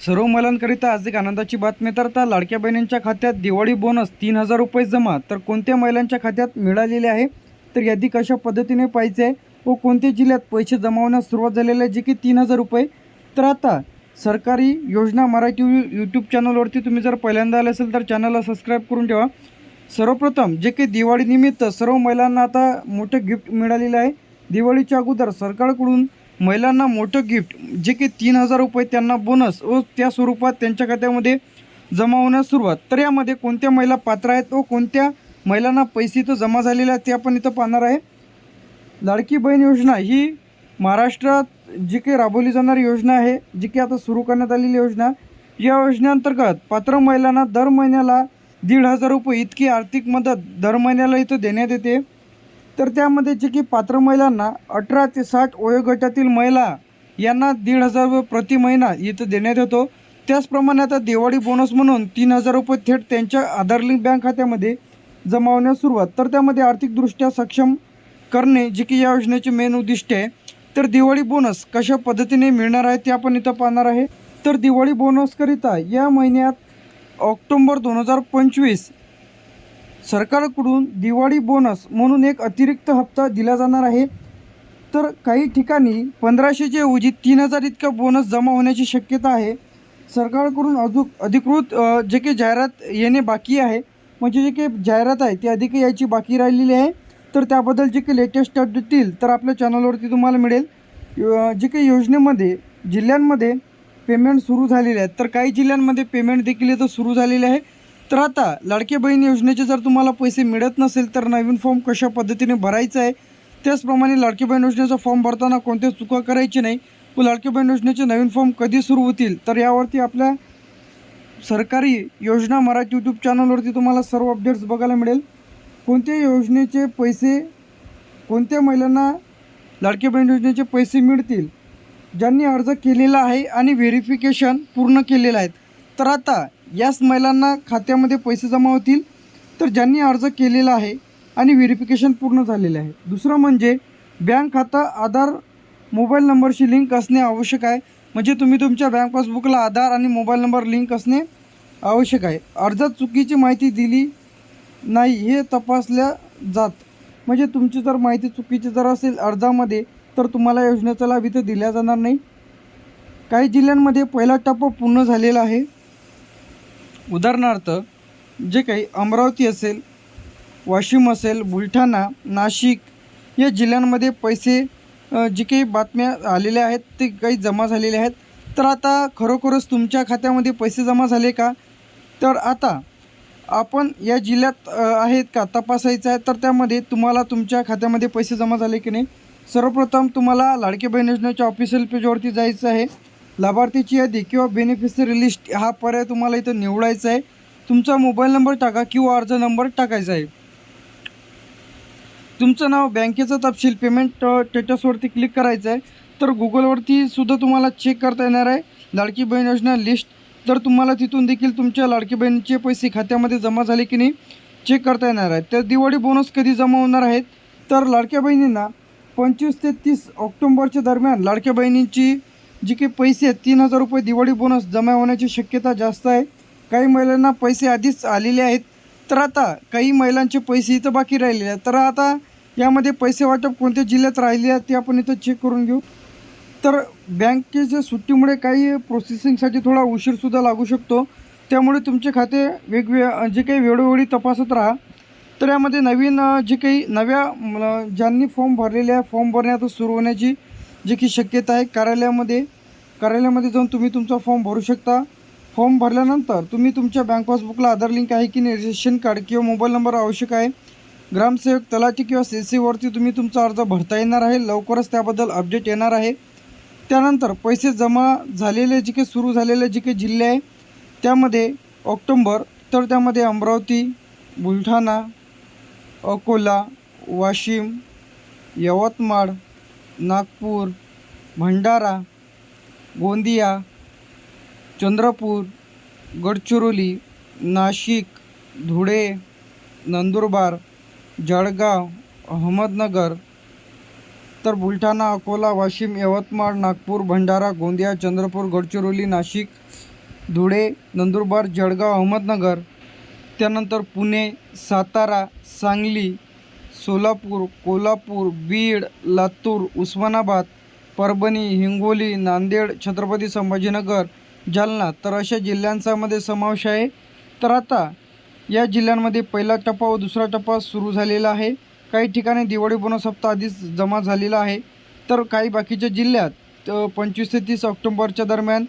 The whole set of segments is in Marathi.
सर्व महिलांकरिता आज एक आनंदाची बातमी तर आता लाडक्या बहिणींच्या खात्यात दिवाळी बोनस तीन हजार रुपये जमा. तर कोणत्या महिलांच्या खात्यात मिळालेले आहे? तर यादी कशा पद्धतीने पाहिजे आहे? व कोणत्या जिल्ह्यात पैसे जमावण्यास सुरुवात झालेली आहे? जे की तीन हजार रुपये. तर आता सरकारी योजना मराठी यूट्यूब चॅनलवरती तुम्ही जर पहिल्यांदा आले असेल तर चॅनलला सबस्क्राईब करून ठेवा. सर्वप्रथम जे की दिवाळीनिमित्त सर्व महिलांना आता मोठं गिफ्ट मिळालेलं आहे. दिवाळीच्या अगोदर सरकारकडून महिलांना मोठं गिफ्ट जे की तीन हजार रुपये त्यांना बोनस व त्या स्वरूपात त्यांच्या खात्यामध्ये जमा होण्यास सुरुवात. तर यामध्ये कोणत्या महिला पात्र आहेत व कोणत्या महिलांना पैसे इथं जमा झालेले आहेत ते आपण इथं पाहणार आहे. लाडकी बहीण योजना ही महाराष्ट्रात जी काही राबवली जाणारी योजना आहे जी की आता सुरू करण्यात आलेली योजना या योजनेअंतर्गत पात्र महिलांना दर महिन्याला दीड हजार रुपये इतकी आर्थिक मदत दर महिन्याला इथं देण्यात येते. तर त्यामध्ये जे की पात्र महिलांना अठरा ते साठ वयोगटातील महिला यांना दीड हजार रुपये प्रति महिना इथं देण्यात येतो. त्याचप्रमाणे आता दिवाळी बोनस म्हणून तीन हजार रुपये थेट त्यांच्या आधार लिंक बँक खात्यामध्ये जमा होण्यास सुरुवात. तर त्यामध्ये आर्थिकदृष्ट्या सक्षम करणे जे की या योजनेचे मेन उद्दिष्ट आहे. तर दिवाळी बोनस कशा पद्धतीने मिळणार आहे ते आपण इथं पाहणार आहे. तर दिवाळी बोनसकरिता या महिन्यात ऑक्टोंबर दोन हजार पंचवीस सरकारकडून दिवाळी बोनस म्हणून एक अतिरिक्त हप्ता दिला जाणार आहे. तर काही ठिकाणी पंधराशेच्या ऐवजी तीन हजार इतका बोनस जमा होण्याची शक्यता आहे. सरकारकडून अजून अधिकृत जे काही जाहिरात येणे बाकी आहे म्हणजे जे काही जाहिरात आहे ती अधिक यायची बाकी राहिलेली आहे. तर त्याबद्दल जे काही लेटेस्ट अपडेट येईल तर आपल्या चॅनलवरती तुम्हाला मिळेल. जे काही योजनेमध्ये जिल्ह्यांमध्ये पेमेंट सुरू झालेले आहेत तर काही जिल्ह्यांमध्ये पेमेंट देखील इथं सुरू झालेले आहे. तर आता लाडके बहीण योजनेचे जर तुम्हाला पैसे मिळत नसेल तर नवीन फॉर्म कशा पद्धतीने भरायचा आहे त्याचप्रमाणे लाडकी बहीण योजनेचा फॉर्म भरताना कोणत्या चुका करायची नाही व लाडकी बहीण योजनेचे नवीन फॉर्म कधी सुरू होतील तर यावरती आपल्या सरकारी योजना मराठी यूट्यूब चॅनलवरती तुम्हाला सर्व अपडेट्स बघायला मिळेल. कोणत्या योजनेचे पैसे कोणत्या महिलांना लाडकी बहीण योजनेचे पैसे मिळतील ज्यांनी अर्ज केलेला आहे आणि व्हेरिफिकेशन पूर्ण केलेलं आहे. तर आता याच महिलांना खात्यामध्ये पैसे जमा होतील तर ज्यांनी अर्ज केलेला आहे आणि व्हेरिफिकेशन पूर्ण झालेलं आहे. दुसरं म्हणजे बँक खातं आधार मोबाईल नंबरशी लिंक असणे आवश्यक आहे. म्हणजे तुम्ही तुमच्या बँक पासबुकला आधार आणि मोबाईल नंबर लिंक असणे आवश्यक आहे. अर्जात चुकीची माहिती दिली नाही हे तपासल्या जात. म्हणजे तुमची जर माहिती चुकीची जर असेल अर्जामध्ये तर तुम्हाला योजनेचा लाभ इथं दिला जाणार नाही. काही जिल्ह्यांमध्ये पहिला टप्पा पूर्ण झालेला आहे. उदाहरणार्थ जे काही अमरावती असेल वाशिम असेल बुलढाणा नाशिक या जिल्ह्यांमध्ये पैसे जे काही बातम्या आलेल्या आहेत ते काही जमा झालेले आहेत. तर आता खरोखरच तुमच्या खात्यामध्ये पैसे जमा झाले का? तर आता आपण या जिल्ह्यात आहेत का? तपासायचं आहे. तर त्यामध्ये तुम्हाला तुमच्या खात्यामध्ये पैसे जमा झाले की नाही? सर्वप्रथम तुम्हाला लाडके बहीण योजनेच्या ऑफिशियल पेजवरती जायचं आहे. लाभार्थीची यादी किंवा बेनिफिशरी लिस्ट हा पर्याय तुम्हाला इथं निवडायचा आहे. तुमचा मोबाईल नंबर टाका किंवा अर्ज नंबर टाकायचा आहे. तुमचं नाव बँकेचं तपशील पेमेंट स्टेटसवरती क्लिक करायचं आहे. तर गुगलवरती सुद्धा तुम्हाला चेक करता येणार आहे. लाडकी बहीण योजना लिस्ट तर तुम्हाला तिथून देखील तुमच्या लाडकी बहिणीचे पैसे खात्यामध्ये जमा झाले की नाही चेक करता येणार आहे. तर दिवाळी बोनस कधी जमा होणार आहेत? तर लाडक्या बहिणींना पंचवीस ते तीस ऑक्टोंबरच्या दरम्यान लाडक्या बहिणींची जी काही पैसे तीन हजार रुपये दिवाळी बोनस जमा होण्याची शक्यता जास्त आहे. काही महिलांना पैसे आधीच आलेले आहेत. तर आता काही महिलांचे पैसे इथं बाकी राहिलेले आहेत. तर आता यामध्ये पैसे वाटप कोणत्या जिल्ह्यात राहिले आहेत ते आपण इथं चेक करून घेऊ. तर बँकेच्या सुट्टीमुळे काही प्रोसेसिंगसाठी थोडा उशीरसुद्धा लागू शकतो. त्यामुळे तुमचे खाते वेगवेगळे जे काही वेळोवेळी तपासत राहा. तर यामध्ये नवीन जे काही नव्या म, ज्यांनी फॉर्म भरलेले आहे फॉर्म भरण्यात सुरू होण्याची जे की शक्यता आहे कार्यालयामध्ये कार्यालयामध्ये जाऊन तुम्ही तुमचा फॉर्म भरू शकता. फॉर्म भरल्यानंतर तुम्ही तुमच्या बँक पासबुकला आधार लिंक आहे की नाही रेशन कार्ड किंवा मोबाईल नंबर आवश्यक आहे. ग्रामसेवक तलाठी किंवा सी सीवरती तुम्ही तुमचा अर्ज भरता येणार आहे. लवकरच त्याबद्दल अपडेट येणार आहे. त्यानंतर पैसे जमा झालेले जे काही सुरू झालेले जे काही जिल्हे आहे त्यामध्ये ऑक्टोंबर तर त्यामध्ये अमरावती बुलढाणा अकोला वाशिम यवतमाळ नागपूर भंडारा गोंदिया चंद्रपूर गडचिरोली नाशिक धुळे नंदुरबार जळगाव अहमदनगर तर बुलढाणा अकोला वाशिम यवतमाळ नागपूर भंडारा गोंदिया चंद्रपूर गडचिरोली नाशिक धुळे नंदुरबार जळगाव अहमदनगर त्यानंतर पुणे सातारा सांगली सोलापूर कोल्हापूर बीड लातूर उस्मानाबाद परभणी हिंगोली नांदेड छत्रपती संभाजीनगर जालना तर अशा जिल्ह्यांचा मध्ये समावेश आहे. तर आता या जिल्ह्यांमध्ये पहिला टप्पा व दुसरा टप्पा सुरू झालेला आहे. काही ठिकाणी दिवाळी बोनस हप्ता आधीच जमा झालेला आहे. तर काही बाकीच्या जिल्ह्यात पंचवीस ते तीस ऑक्टोंबरच्या दरम्यान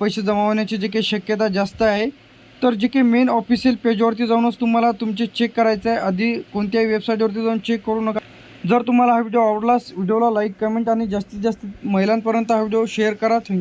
पैसे जमा होण्याची जी काही शक्यता जास्त आहे. तर जे काही मेन ऑफिशियल पेजवरती जाऊनच तुम्हाला तुमचे चेक करायचं आहे आधी कोणत्याही वेबसाईटवरती जाऊन चेक करू नका. जर तुम्हाला हा व्हिडिओ आवडलास व्हिडिओला लाईक कमेंट आणि जास्तीत जास्त महिलांपर्यंत हा व्हिडिओ शेअर करा. थँक्यू